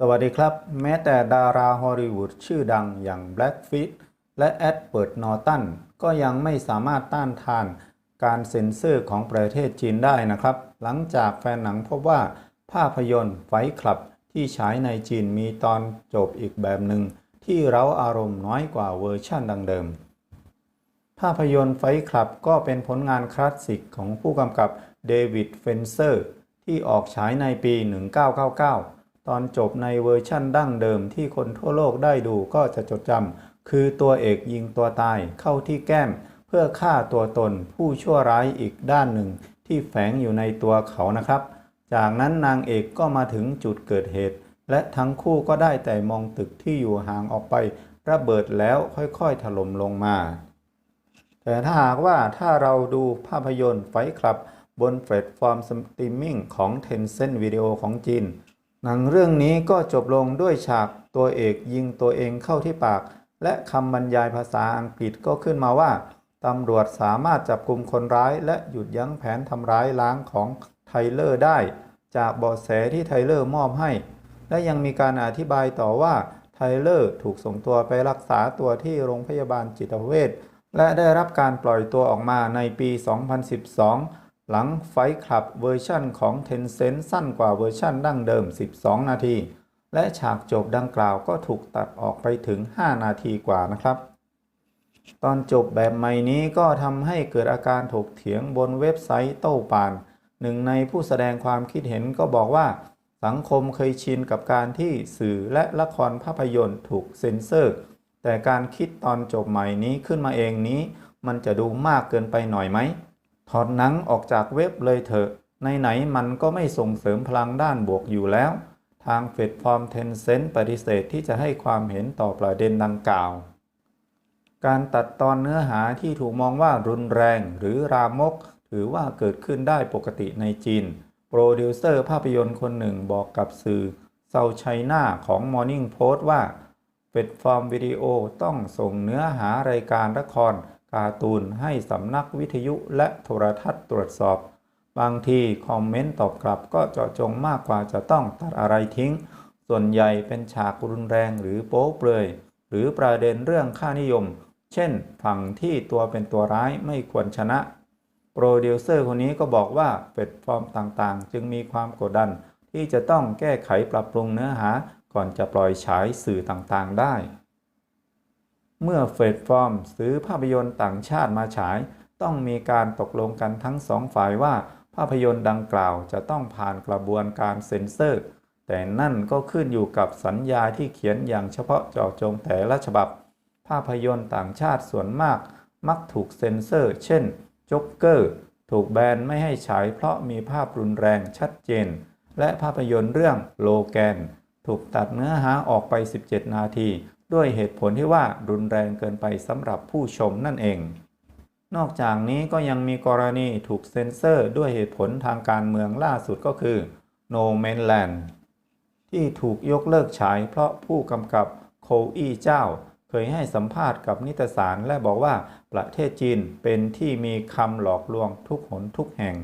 สวัสดีครับ แม้แต่ดาราฮอลลีวูดชื่อดังอย่างแบล็กฟิตและแอดเปิร์ดนอร์ตันก็ยังไม่สามารถต้านทานการเซ็นเซอร์ของประเทศจีนได้นะครับ หลังจากแฟนหนังพบว่าภาพยนตร์ไฟคลับที่ฉายในจีนมีตอนจบอีกแบบหนึ่ง ที่เราอารมณ์น้อยกว่าเวอร์ชั่นดังเดิม ภาพยนตร์ไฟคลับก็เป็นผลงานคลาสสิกของผู้กำกับเดวิดเฟนเซอร์ที่ออกฉายในปี 1999 ตอนจบในเวอร์ชั่นดั้งเดิมที่คนทั่วโลกได้ดูก็จะจดจำคือตัวเอกยิงตัวตายเข้าที่แก้ม เพื่อฆ่าตัวตนผู้ชั่วร้ายอีกด้านหนึ่ง ที่แฝงอยู่ในตัวเขานะครับ จากนั้นนางเอกก็มาถึงจุดเกิดเหตุ และทั้งคู่ก็ได้แต่มองตึกที่อยู่ห่างออกไประเบิดแล้วค่อยๆถล่มลงมา แต่ถ้าหากว่าถ้าเราดูภาพยนตร์ไฟคลับบนแพลตฟอร์มสตรีมมิ่งของ Tencent Video ของจีน หนังเรื่องนี้ก็จบลงด้วยฉากตัวเอกยิงตัวเองเข้าที่ปาก และคำบรรยายภาษาอังกฤษก็ขึ้นมาว่าตำรวจสามารถจับกลุ่มคนร้าย และหยุดยั้งแผนทำร้ายล้างของไทเลอร์ได้ จากเบาะแสที่ไทเลอร์มอบให้ และยังมีการอธิบายต่อว่าไทเลอร์ถูกส่งตัวไปรักษาตัวที่โรงพยาบาลจิตเวชและได้รับการปล่อยตัวออกมาในปี 2012 หลังไฟคลับเวอร์ชั่นของ Tencent สั้นกว่าเวอร์ชั่นดั้งเดิม 12 นาที และฉากจบดังกล่าวก็ถูกตัดออกไปถึง 5 นาทีกว่านะครับ ตอนจบแบบใหม่นี้ก็ทำให้เกิดอาการถกเถียงบนเว็บไซต์โต้ปาน หนึ่งในผู้แสดงความคิดเห็นก็บอกว่า สังคมเคยชินกับการที่สื่อและละครภาพยนตร์ถูกเซ็นเซอร์ แต่การคิดตอนจบใหม่นี้ขึ้นมาเองนี้ มันจะดูมากเกินไปหน่อยไหม ถอดหนังออกจากเว็บเลยเถอะในไหนๆมันก็ไม่ส่งเสริมพลังด้านบวกอยู่แล้ว ทางเฟดฟอร์มเทนเซนต์ปฏิเสธที่จะให้ความเห็นต่อประเด็นดังกล่าว การตัดตอนเนื้อหาที่ถูกมองว่ารุนแรงหรือรามก ถือว่าเกิดขึ้นได้ปกติในจีน โปรดิวเซอร์ภาพยนตร์คนหนึ่งบอกกับสื่อเซาไชน่าของ Morning Post ว่าเฟดฟอร์มวิดีโอต้องส่งเนื้อหารายการละคร การ์ตูนให้สำนักวิทยุและโทรทัศน์ตรวจสอบ บางทีคอมเมนต์ตอบกลับก็เจาะจงมากกว่าจะต้องตัดอะไรทิ้ง ส่วนใหญ่เป็นฉากรุนแรงหรือโป๊เปลือยหรือประเด็นเรื่องค่านิยม เช่น ฝั่งที่ตัวเป็นตัวร้ายไม่ควรชนะ โปรดิวเซอร์คนนี้ก็บอกว่าแพลตฟอร์มต่างๆ จึงมีความกดดัน ที่จะต้องแก้ไขปรับปรุงเนื้อหาก่อนจะปล่อยฉายสื่อต่างๆ ได้ เมื่อเฟดฟอร์มซื้อภาพยนตร์ต่างชาติมาฉาย ต้องมีการตกลงกันทั้งสองฝ่ายว่า ภาพยนตร์ดังกล่าวจะต้องผ่านกระบวนการเซ็นเซอร์ แต่นั่นก็ขึ้นอยู่กับสัญญาที่เขียนอย่างเฉพาะเจาะจงแต่ละฉบับ ภาพยนตร์ต่างชาติส่วนมาก มักถูกเซ็นเซอร์ เช่นจ็อกเกอร์ถูกแบนไม่ให้ฉายเพราะมีภาพรุนแรงชัดเจน และภาพยนตร์เรื่องโลแกน ถูกตัดเนื้อหาออกไป 17 นาที ด้วยเหตุผลที่ว่ารุนแรงเกินไปสำหรับผู้ชมนั่นเอง นอกจากนี้ก็ยังมีกรณีถูกเซ็นเซอร์ด้วยเหตุผลทางการเมืองล่าสุดก็คือ No Man Land ที่ถูกยกเลิกฉายเพราะผู้กำกับโคอี้เจ้า เคยให้สัมภาษณ์กับนิตยสารและบอกว่าประเทศจีนเป็นที่มีคำหลอกลวงทุกหนทุกแห่ง